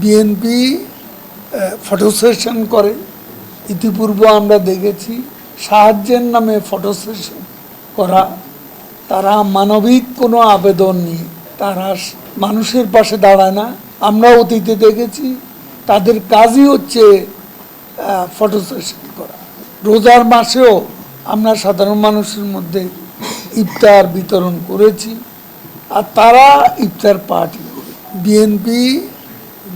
BNP photo session করে। ইতিপূর্বে আমরা দেখেছি সাহায্যের নামে ফটো সেশন করা। তারা মানবিক কোনো আবেদন নিয়ে তারা মানুষের পাশে দাঁড়ায় না। আমরা অতীতে দেখেছি তাদের কাজই হচ্ছে ফটো সেশন করা। রোজার মাসেও আমরা সাধারণ মানুষের মধ্যে ইফতার বিতরণ করেছি। আর তারা ইফতার পার্টি। বিএনপি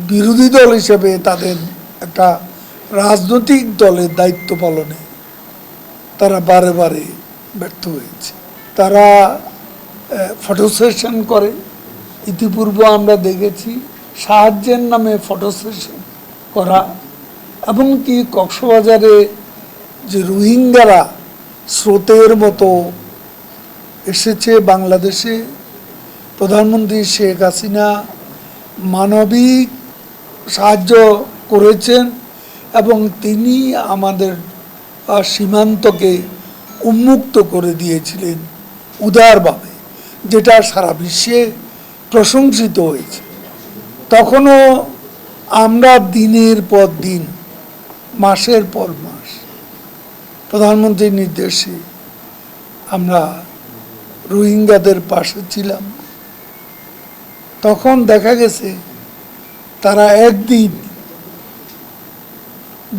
বিরোধী দল হিসেবে তাদের একটা রাজনৈতিক দলের দায়িত্ব পালনে তারা বারে বারে ব্যর্থ হয়েছে। তারা ফটো সেশন করে। ইতিপূর্বে আমরা দেখেছি সাহায্যের নামে ফটো সেশন করা এবং কি কক্সবাজারে যে রোহিঙ্গারা স্রোতের মতো এসেছে বাংলাদেশে, প্রধানমন্ত্রী শেখ হাসিনা মানবিক সাহায্য করেছেন এবং তিনি আমাদের সীমান্তকে উন্মুক্ত করে দিয়েছিলেন উদারভাবে, যেটা সারা বিশ্বে প্রশংসিত হয়েছে। তখনও আমরা দিনের পর দিন, মাসের পর মাস, প্রধানমন্ত্রীর নির্দেশে আমরা রোহিঙ্গাদের পাশে ছিলাম। তখন দেখা গেছে তারা একদিন,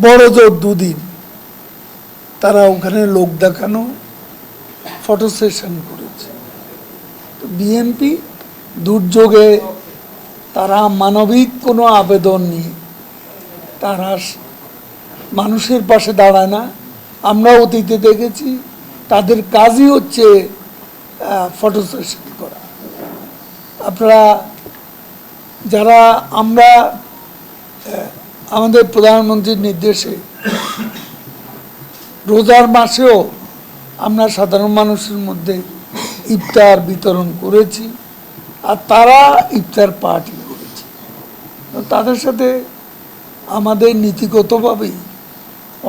বড় জোর দুদিন, তারা ওখানে লোক দেখানো ফটো সেশন করেছে। বিএনপি দুর্যোগে তারা মানবিক কোনো আবেদন নিয়ে, তারা মানুষের পাশে দাঁড়ায় না। আমরা অতীতে দেখেছি, তাদের কাজই হচ্ছে ফটো সেশন করা। আপনারা যারা আমরা আমাদের প্রধানমন্ত্রীর নির্দেশে রোজার মাসেও আমরা সাধারণ মানুষের মধ্যে ইফতার বিতরণ করেছি আর তারা ইফতার পার্টি করেছে। তাদের সাথে আমাদের নীতিগতভাবেই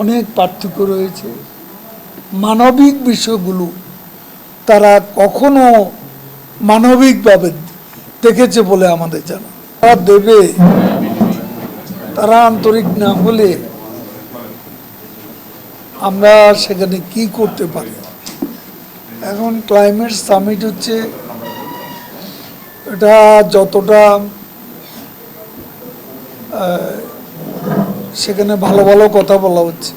অনেক পার্থক্য রয়েছে। মানবিক বিষয়গুলো তারা কখনো মানবিকভাবে দেখেছে বলে আমাদের জানা। দেবে। তারা আন্তরিক না হলে আমরা সেখানে কি করতে পারি? এখন ক্লাইমেট সামিট হচ্ছে। এটা যতটা সেখানে ভালো ভালো কথা বলা হচ্ছে।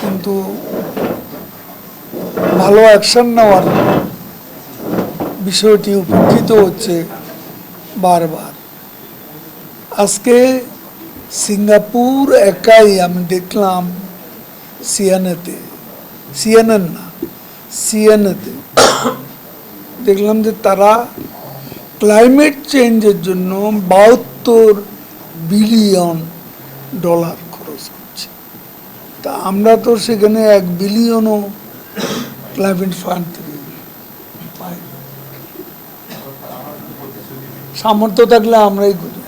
কিন্তু ভালো অ্যাকশন নেওয়ার বিষয়টি উপেক্ষিত হচ্ছে। বারবার। আজকে সিঙ্গাপুর একাই আমি দেখলাম সিএনএতে। সিএনএন না, সিএনএতে। দেখলাম যে তারা ক্লাইমেট চেঞ্জের জন্য বাহাত্তর বিলিয়ন ডলার খরচ করছে। তা আমরা তো সেখানে এক বিলিয়নও ক্লাইমেট ফান্ড থেকে পাই না। সামর্থ্য থাকলে আমরাই করি।